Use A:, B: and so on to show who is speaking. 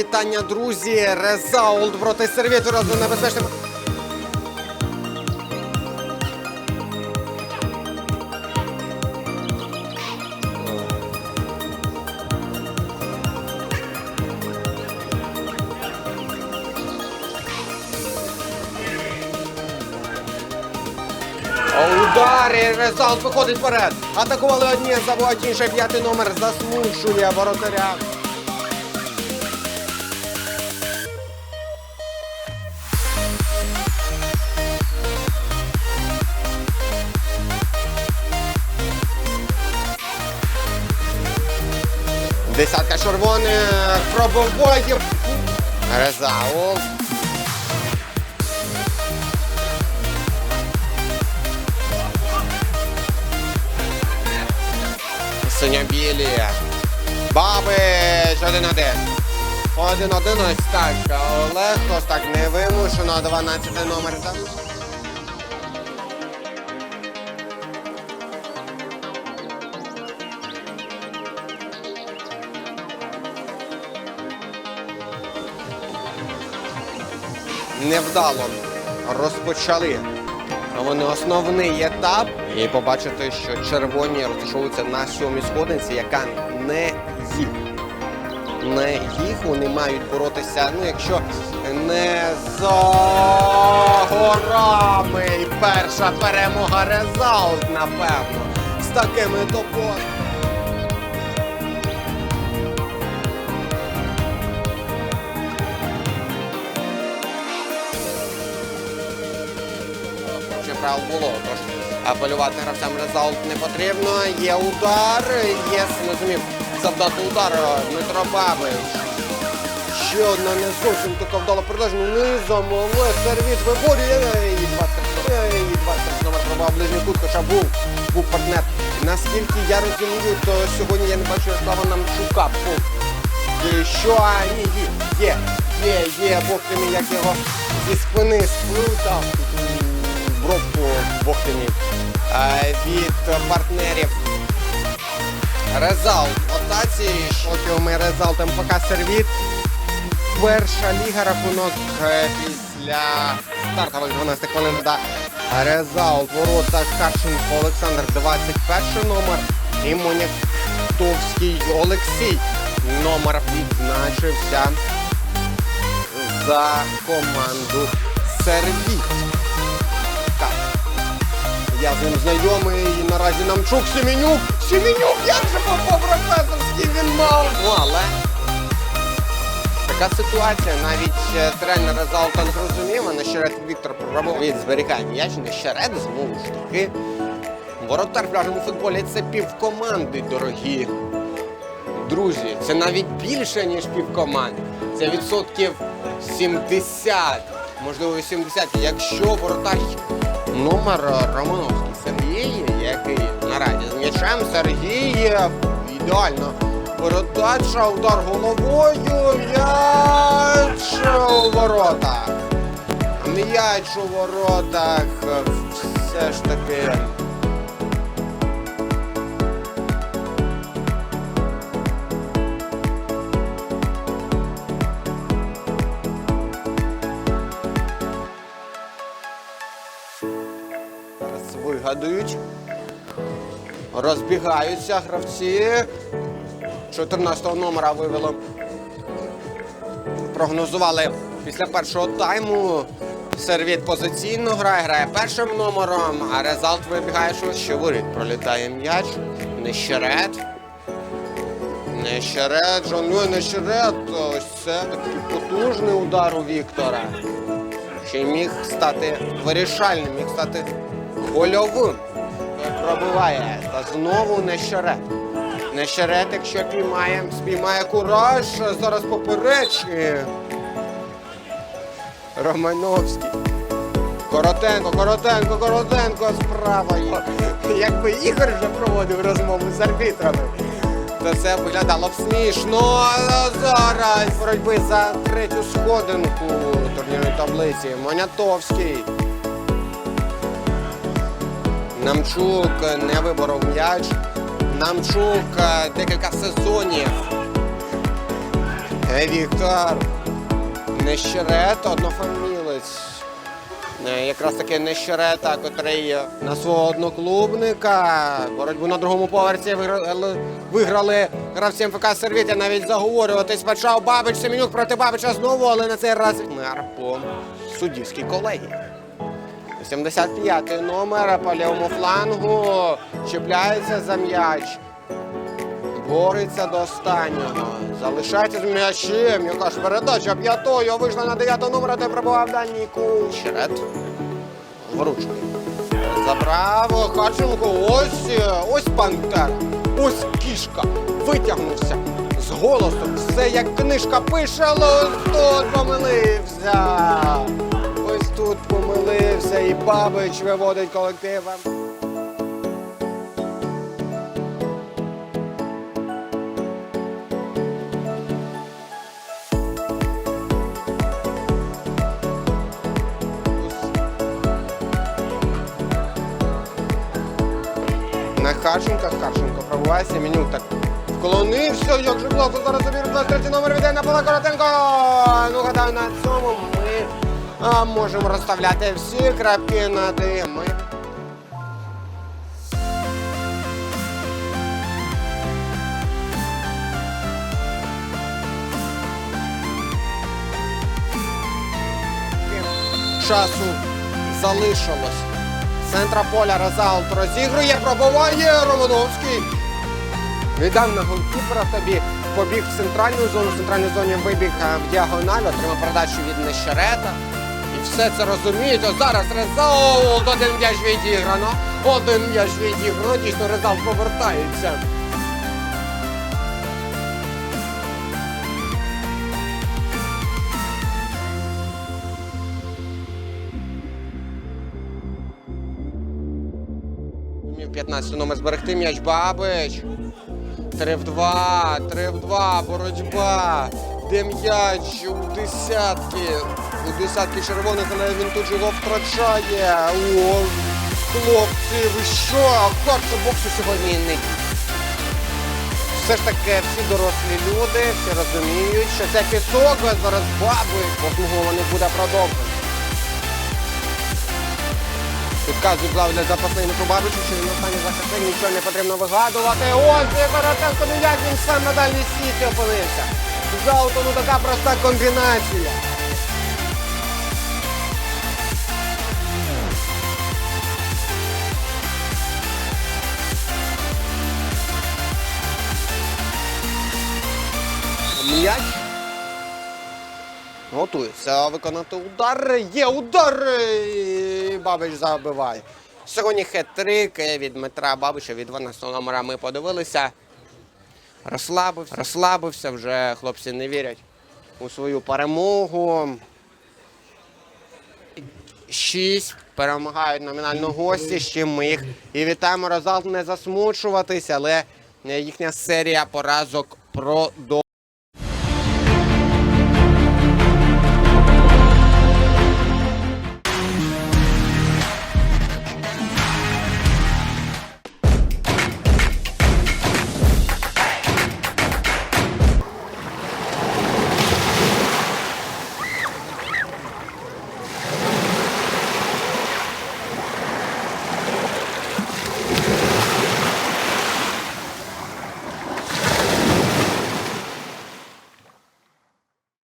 A: Вітання, друзі. Резаулт проти сервітора з небезпечним. Ударі Резаулт виходить вперед. Атакували одні, забувають інше. П'ятий номер засмушує воротаря. Десятка червоних пробиває. Резаул. Синьо-білі. Бабич, один-один. Один-один ось так. Легко, ось так невимушено. 12 номер. Невдало розпочали вони основний етап. І побачити, що червоні розташовуються на сьомій сходинці, яка не їх. Не їх вони мають боротися. Ну, якщо не за горами. І перша перемога резалт, напевно. З такими допомогами. Правил було, тож апелювати гравцям резалт не потрібно. Є удар, є, не зумів завдати удар Дмитро Бабич. Ще одна не зовсім така вдала продажна низом, але сервіс виборює і 20 і 20 номер пробував ближній кут, хоча був, був партнер. Наскільки я розумію, то сьогодні я не бачу Ярослава Намчука. Що а, ні, є, є, є, є, Бог мій, як його зі спини сплутав в бровку Бог ти мій, е, від партнерів. Резалт в атаці, шокіоми Резалт МПК Сервіт. Перша ліга рахунок е, після стартових 12 хвилин да. Резалт, ворота Карченко Олександр, 21 номер. І Монятовський Олексій. Номер відзначився за команду Сервіт. Я з ним знайомий і наразі Намчук Семенюк. Семенюк, як же по професорськи він мав. Ну, але така ситуація. Навіть е, тренер Залта не зрозумів, а Нещерет Віктор прорабов. Він зберігає м'яч, Нещерет знову ж таки. Воротар в пляжному футболі це півкоманди, дорогі друзі. Це навіть більше, ніж півкоманди. Це відсотків 70, можливо 80. Якщо воротар номер е, Романовський Сергій, який наразі з м'ячем Сергій ідеально. Передача, удар головою, м'яч у воротах. М'яч у воротах е, все ж таки. Вигадують. Розбігаються гравці. 14 номера вивело. Прогнозували після першого тайму. Сервіт позиційно грає, грає першим номером, а резалт вибігає, що ще воріт. Пролітає м'яч. Нещерет. Нещерет, жонує Нещерет. Ось це такий потужний удар у Віктора. Ще міг стати вирішальним, міг стати гольовим. Пробиває. Та знову Нещерет. Нещерет, якщо піймає, спіймає кураж. Зараз поперечі. Романовський. Коротенко, Коротенко, Коротенко з правої. Якби Ігор вже проводив розмову з арбітрами, то це виглядало б смішно. А зараз боротьби за третю сходинку турнірної таблиці. Монятовський. Намчук не виборов м'яч. Намчук декілька сезонів Е, Віктор. Нещерет, однофамілець. Е, Якраз таки Нещерета, котрий на свого одноклубника. Боротьбу на другому поверсі виграли, виграли гравці МФК Сервіт. Навіть заговорюватись почав Бабич Семенюк проти Бабича знову, але на цей раз мер по суддівській колегії. 75-й номер по лівому флангу чіпляється за м'яч. Бореться до останнього. Залишається з м'ячем. Яка ж передача п'ятою. Вийшла на 9 номера, де пробував дальній. Щерет. Вручки. Забрав Хаченко. Ось, ось пантера. Ось кішка. Витягнувся з голосом. Все як книжка пише, але ось тут помилився. Тут помилився і Бабич виводить колективом. На Харченка, Харченко пробуває Семенюк так вклонився, як же блоку зараз забір 23 номер віде на пола Коротенко. Ну, гадаю, на цьому ми а, можемо розставляти всі крапки над «і». Часу залишилось. Центра поля Розаут розігрує, пробуває Романовський. Віддав на голкіпера тобі, побіг в центральну зону, в центральній зоні вибіг е, в діагональ, отримав передачу від Нещерета. Все це розуміють. Ось зараз Резаут, один м'яч відіграно, один м'яч відіграно, дійсно Резаут повертається. Зумів 15 номер зберегти м'яч Бабич. 3 в 2, 3 в 2, боротьба. Де м'яч у десятки. У десятки червоних, але він тут його втрачає. О, хлопці, ви що? Це боксу сьогодні не все ж таки всі дорослі люди, всі розуміють, що це пісок, а зараз баби, восьмого не буде продовжено. Підказують для запасний Микробабичу, що він останній захисник, нічого не потрібно вигадувати. Ось і Коротенко, ну як він сам на дальній сіті опинився. Золото, ну така проста комбінація. М'яч. Готується виконати удар. Є удар! І Бабич забиває. Сьогодні хет-трик від Дмитра Бабича від 12 номера ми подивилися. Розслабився, розслабився, вже хлопці не вірять у свою перемогу. Шість перемагають номінально гості, з чим ми їх і вітаємо Розалт не засмучуватися, але їхня серія поразок продовжується.